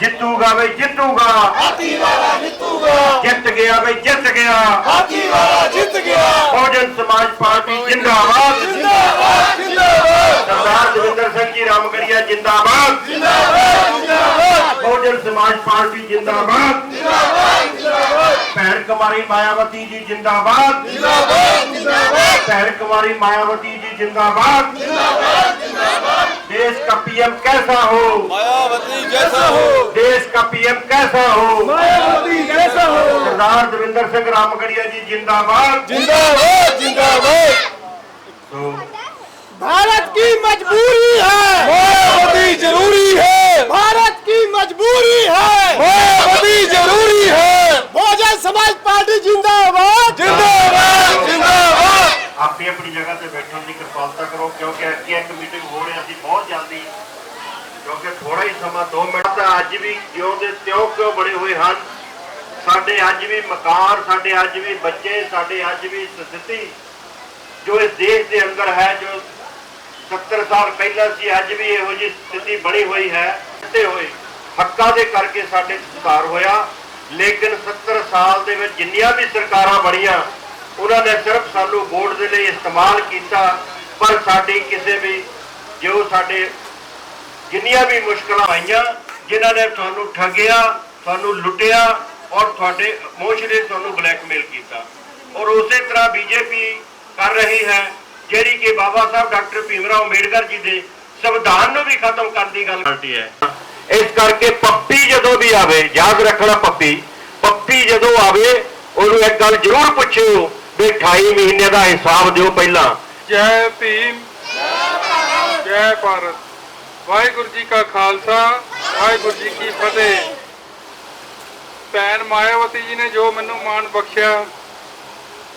ਜਿੱਤੂਗਾ। ਬਈ ਜਿੱਤੂਗਾ ਹਾਥੀ ਵਾਲਾ ਜਿੱਤੂਗਾ। ਜਿੱਤ ਗਿਆ ਬਈ, ਜਿੱਤ ਗਿਆ। ਹਾਥੀ ਵਾਲਾ ਜਿੱਤ ਗਿਆ ਬਹੁਜਨ ਸਮਾਜ ਪਾਰਟੀ ਜਿੰਦਾਬਾਦ। ਜਿੰਦਾਬਾਦ ਜਿੰਦਾਬਾਦ ਸਰਦਾਰ ਜਵਿੰਦਰ ਸਿੰਘ ਜੀ, ਰਾਮਗੜੀਆ ਜਿੰਦਾਬਾਦ। ਜਿੰਦਾਬਾਦ ਜਿੰਦਾਬਾਦ ਬਹੁਜਨ ਸਮਾਜ ਪਾਰਟੀ ਜਿੰਦਾਬਾਦ। ਜਿੰਦਾਬਾਦ ਜਿੰਦਾਬਾਦ ਭੈਣ ਕੁਮਾਰੀ ਮਾਇਆਵਤੀ ਜੀ ਜਿੰਦਾਬਾਦ। ਜਿੰਦਾਬਾਦ ਜਿੰਦਾਬਾਦ ਭੈਣ ਕੁਮਾਰੀ ਮਾਇਆਵਤੀ ਜੀ ਜਿੰਦਾਬਾਦ ਜਿੰਦਾਬਾਦ। पीएम कैसा हो? मायावती जैसा हो? देश का पीएम कैसा हो? मायावती जैसा हो। सरदार देवेंद्र सिंह रामगढ़िया जी जिंदाबाद। जिंदाबाद जिंदाबाद। तो भारत की मजबूरी है। मायावती ज़रूरी है। भारत की मजबूरी है। मायावती ज़रूरी है। बहुजन समाज पार्टी जिंदाबाद। जिंदाबाद जिंदाबाद। आप भी अपनी जगह से बैठने की कृपालता करो क्योंकि एसटी एक्ट मीटिंग हो रही है बहुत ਕਿਉਂਕਿ ਥੋੜਾ ਹੀ ਸਮਾਂ 2 ਮਿੰਟ ਤਾਂ ਅੱਜ ਵੀ ਜਿਉਂ ਦੇ ਤਿਉਂ ਕਿਉਂ ਬਣੇ ਹੋਏ ਹਨ? ਸਾਡੇ ਅੱਜ ਵੀ ਮਕਾਨ ਸਾਡੇ ਅੱਜ ਵੀ ਬੱਚੇ, ਸਾਡੇ ਅੱਜ ਵੀ ਸਥਿਤੀ ਜੋ ਇਸ ਦੇਸ਼ ਦੇ ਅੰਦਰ ਹੈ, ਜੋ 70 ਸਾਲ ਪਹਿਲਾਂ ਸੀ, ਅੱਜ ਵੀ ਇਹੋ ਜਿਹੀ ਸਥਿਤੀ ਬਣੀ ਹੋਈ ਹੈ, ਤੇ ਹੋਏ ਹੱਕਾਂ ਦੇ ਕਰਕੇ ਸਾਡੇ ਸੁਧਾਰ ਹੋਇਆ, ਲੇਕਿਨ 70 ਸਾਲ ਦੇ ਵਿੱਚ ਜਿੰਨੀਆਂ ਵੀ ਸਰਕਾਰਾਂ ਬਣੀਆਂ, ਉਹਨਾਂ ਨੇ ਸਿਰਫ ਸਾਨੂੰ ਵੋਟ ਦੇ ਲਈ ਇਸਤੇਮਾਲ ਕੀਤਾ, ਪਰ ਸਾਡੀ ਕਿਸੇ ਵੀ, ਜੋ ਸਾਡੇ ਜਿੰਨੀਆਂ ਵੀ ਮੁਸ਼ਕਲਾਂ ਆਈਆਂ ਜਿਨ੍ਹਾਂ ਨੇ ਤੁਹਾਨੂੰ ਠੱਗਿਆ ਤੁਹਾਨੂੰ ਲੁੱਟਿਆ ਔਰ ਤੁਹਾਡੇ ਮੋਸ਼ਰੇ ਤੁਹਾਨੂੰ ਬਲੈਕਮੇਲ ਕੀਤਾ। ਔਰ ਉਸੇ ਤਰ੍ਹਾਂ ਬੀਜੇਪੀ ਕਰ ਰਹੀ ਹੈ ਜਿਹੜੀ ਕਿ ਬਾਬਾ ਸਾਹਿਬ ਡਾਕਟਰ ਭੀਮਰਾਓ ਅੰਬੇਡਕਰ ਜੀ ਦੇ ਸੰਵਿਧਾਨ ਨੂੰ ਵੀ ਖਤਮ ਕਰਨ ਦੀ ਗੱਲ ਕਰਦੀ ਹੈ। ਇਸ ਕਰਕੇ ਪੱਪੀ ਜਦੋਂ ਵੀ ਆਵੇ ਯਾਦ ਰੱਖਣਾ ਪੱਪੀ ਪੱਪੀ ਜਦੋਂ ਆਵੇ ਉਹਨੂੰ ਇੱਕ ਗੱਲ ਜ਼ਰੂਰ ਪੁੱਛਿਓ ਵੀ 28 ਮਹੀਨੇ ਦਾ ਹਿਸਾਬ ਦਿਓ ਪਹਿਲਾਂ। ਜੈ ਭੀਮ। ਜੈ ਭਾਰਤ। ਵਾਹਿਗੁਰੂ ਜੀ ਕਾ ਖਾਲਸਾ, ਵਾਹਿਗੁਰੂ ਜੀ ਕੀ ਫਤਿਹ। ਭੈਣ ਮਾਇਆਵਤੀ ਜੀ ਨੇ ਜੋ ਮੈਨੂੰ ਮਾਣ ਬਖਸ਼ਿਆ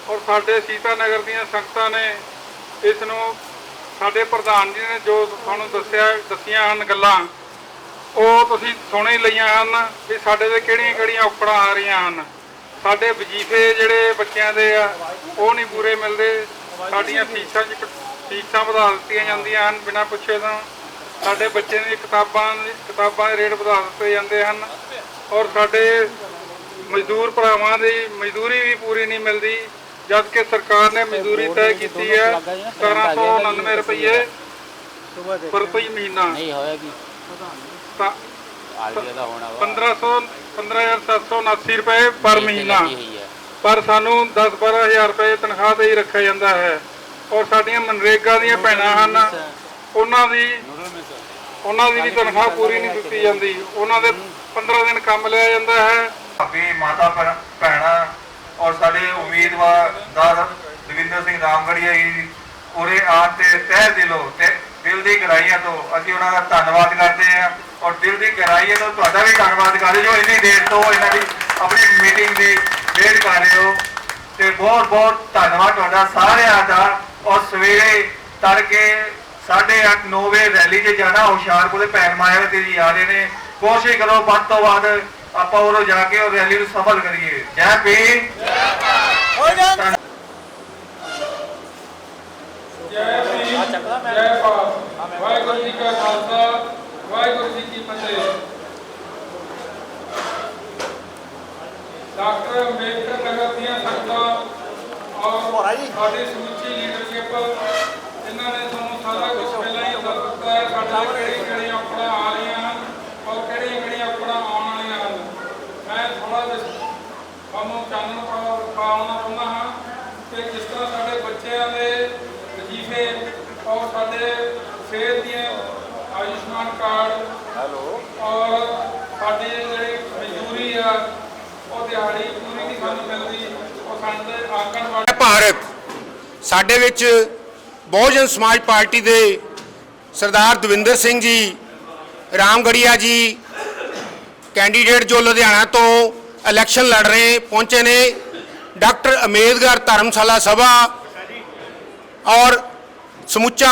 ਔਰ ਸਾਡੇ ਸੀਤਾ ਨਗਰ ਦੀਆਂ ਸੰਗਤਾਂ ਨੇ ਇਸ ਨੂੰ ਸਾਡੇ ਪ੍ਰਧਾਨ ਜੀ ਨੇ ਜੋ ਤੁਹਾਨੂੰ ਦੱਸਿਆ, ਦੱਸੀਆਂ ਹਨ ਗੱਲਾਂ, ਉਹ ਤੁਸੀਂ ਸੁਣੇ ਹੀ ਲਈਆਂ ਹਨ ਕਿ ਸਾਡੇ ਤੇ ਕਿਹੜੀਆਂ ਕਿਹੜੀਆਂ ਔਕੜਾਂ ਆ ਰਹੀਆਂ ਹਨ। ਸਾਡੇ ਵਜ਼ੀਫੇ ਜਿਹੜੇ ਬੱਚਿਆਂ ਦੇ ਆ, ਉਹ ਨਹੀਂ ਪੂਰੇ ਮਿਲਦੇ। ਸਾਡੀਆਂ ਫੀਸਾਂ 'ਚ ਫੀਸਾਂ ਵਧਾ ਦਿੱਤੀਆਂ ਜਾਂਦੀਆਂ ਹਨ ਬਿਨਾਂ ਪੁੱਛੇ ਤੋਂ। ਸਾਡੇ ਬੱਚੇ ਦੀ ਕਿਤਾਬਾਂ ਕਿਤਾਬਾਂ ਦੇ ਰੇਟ ਵਧਾ ਦਿੱਤੇ ਜਾਂਦੇ ਹਨ ਔਰ ਸਾਡੇ ਮਜ਼ਦੂਰ ਭਰਾਵਾਂ ਦੀ ਮਜ਼ਦੂਰੀ ਵੀ ਪੂਰੀ ਨਹੀਂ ਮਿਲਦੀ ਜਦ ਕਿ ਸਰਕਾਰ ਨੇ ਮਜ਼ਦੂਰੀ ਤੈਅ ਕੀਤੀ ਹੈ 1799 ਰੁਪਏ ਪ੍ਰਤੀ ਮਹੀਨਾ। ਨਹੀਂ ਹੋਏਗੀ। ਤਾਂ ਆਲੂ ਦਾ ਹੋਣਾ ਵਾ। 1500 15779 ਰੁਪਏ ਪਰ ਮਹੀਨਾ। ਪਰ ਸਾਨੂੰ 10-12000 ਰੁਪਏ ਤਨਖਾਹ ਤੇ ਹੀ ਰੱਖਿਆ ਜਾਂਦਾ ਹੈ। ਔਰ ਸਾਡੀਆਂ ਮਨਰੇਗਾ ਦੀਆਂ ਭੈਣਾਂ ਹਨ। ਉਹਨਾਂ ਦੀ ਉਹਨਾਂ ਦੀ ਵੀ ਤਨਖਾਹ ਪੂਰੀ ਨਹੀਂ ਦਿੱਤੀ ਜਾਂਦੀ। ਉਹਨਾਂ ਦੇ 15 ਦਿਨ ਕੰਮ ਲਿਆ ਜਾਂਦਾ ਹੈ। ਭਾਬੀ ਮਾਤਾ ਭੈਣ- ਔਰ ਸਾਡੇ ਉਮੀਦਵਾਰ ਦਾ ਦਵਿੰਦਰ ਸਿੰਘ ਰਾਮਗੜੀਆ ਜੀ ਉਰੇ ਆਉਣ ਤੇ ਤਹਿ ਦਿਲੋਂ ਤੇ ਦਿਲ ਦੀ ਗਹਿਰਾਈਆਂ ਤੋਂ ਅਸੀਂ ਉਹਨਾਂ ਦਾ ਧੰਨਵਾਦ ਕਰਦੇ ਹਾਂ ਔਰ ਦਿਲ ਦੀ ਗਹਿਰਾਈਆਂ ਤੋਂ ਤੁਹਾਡਾ ਵੀ ਧੰਨਵਾਦ ਕਰਦੇ ਜੋ ਇੰਨੀ ਦੇਰ ਤੋਂ ਇਹਨਾਂ ਦੀ ਆਪਣੀ ਮੀਟਿੰਗ ਦੀ ਵੇਟ ਕਰ ਰਹੇ ਹੋ ਤੇ ਬਹੁਤ ਬਹੁਤ ਧੰਨਵਾਦ ਤੁਹਾਡਾ ਸਾਰਿਆਂ ਦਾ। ਔਰ ਸਵੇਰੇ ਤੜਕੇ 8:30 9 ਵਜੇ ਰੈਲੀ 'ਚ ਜਾਣਾ ਹੁਸ਼ਿਆਰਪੁਰ ਦੇ ਭੈਣ ਮਾਇਆਵਤੀ ਜੀ ਆ ਰਹੇ ਨੇ। ਕੋਸ਼ਿਸ਼ ਕਰੋ ਵੱਧ ਤੋਂ ਵੱਧ ਆਪਾਂ ਉਰੋਂ ਜਾ ਕੇ ਉਹ ਰੈਲੀ ਨੂੰ ਸਫਲ ਕਰੀਏ। ਜੈ ਜੈ ਭੀਮ ਜੈ ਵਾਹਿਗੁਰੂ ਜੀ ਕਾ ਖਾਲਸਾ ਵਾਹਿਗੁਰੂ ਜੀ ਕੀ ਫਤਿਹ। ਡਾਕਟਰ ਅੰਬੇਡਕਰ ਨਗਰ ਦੀਆਂ ਸੰਗਤਾਂ ਔਰ ਸਾਡੀ ਸਮੁੱਚੀ ਲੀਡਰਸ਼ਿਪ ਇਹਨਾਂ ਨੇ ਤੁਹਾਨੂੰ ਸਾਰਾ ਕੁਝ ਪਹਿਲਾਂ ਹੀ ਦੱਸ ਦਿੱਤਾ ਹੈ ਸਾਡੇ ਕਿਹੜੀ ਕਿਹੜੀਆਂ ਔਕੜਾਂ ਆ ਰਹੀਆਂ ਔਰ ਕਿਹੜੀਆਂ ਕਿਹੜੀਆਂ ਔਕੜਾਂ ਆਉਣ ਵਾਲੀਆਂ ਹਨ ਮੈਂ ਥੋੜਾ ਜਿਹਾ ਤੁਹਾਨੂੰ ਚਾਨਣ ਪਾ- ਪਾਉਣਾ ਚਾਹੁੰਦਾ ਹਾਂ ਕਿ ਜਿਸ ਤਰ੍ਹਾਂ ਸਾਡੇ ਬੱਚਿਆਂ ਦੇ ਵਜ਼ੀਫੇ ਔਰ ਸਾਡੇ ਸਿਹਤ ਦੀਆਂ ਆਯੁਸ਼ਮਾਨ ਕਾਰਡ ਹੈਲੋ। ਔਰ ਸਾਡੀ ਜਿਹੜੀ ਮਜ਼ਦੂਰੀ ਆ ਉਹ ਦਿਹਾੜੀ ਪੂਰੀ ਨਹੀਂ ਸਾਨੂੰ ਮਿਲਦੀ। ਉਹ ਸਾਡੇ ਆਂਗਣਵਾੜੀ ਭਾਰਤ ਸਾਡੇ ਵਿੱਚ ਬਹੁਜਨ ਸਮਾਜ ਪਾਰਟੀ ਦੇ ਸਰਦਾਰ ਦਵਿੰਦਰ ਸਿੰਘ ਜੀ, ਰਾਮਗੜੀਆ ਜੀ, ਕੈਂਡੀਡੇਟ ਜੋ ਲੁਧਿਆਣਾ ਤੋਂ ਇਲੈਕਸ਼ਨ ਲੜ ਰਹੇ ਪਹੁੰਚੇ ਨੇ, ਡਾਕਟਰ ਅਮੇਦਗਰ ਧਰਮਸ਼ਾਲਾ ਸਭਾ ਔਰ ਸਮੁੱਚਾ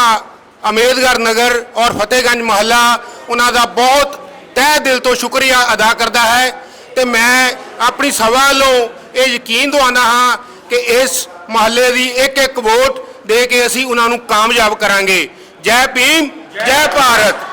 ਅਮੇਦਗਰ ਨਗਰ ਔਰ ਫਤਿਹਗੰਜ ਮਹੱਲਾ ਉਹਨਾਂ ਦਾ ਬਹੁਤ ਤਹਿ ਦਿਲ ਤੋਂ ਸ਼ੁਕਰੀਆ ਅਦਾ ਕਰਦਾ ਹੈ ਤੇ ਮੈਂ ਆਪਣੀ ਸਭਾ ਵੱਲੋਂ ਇਹ ਯਕੀਨ ਦਵਾਉਂਦਾ ਹਾਂ ਕਿ ਇਸ ਮਹੱਲੇ ਦੀ ਇੱਕ ਇੱਕ ਵੋਟ ਦੇ ਕੇ ਅਸੀਂ ਉਹਨਾਂ ਨੂੰ ਕਾਮਯਾਬ ਕਰਾਂਗੇ। ਜੈ ਭੀਮ ਜੈ ਭਾਰਤ।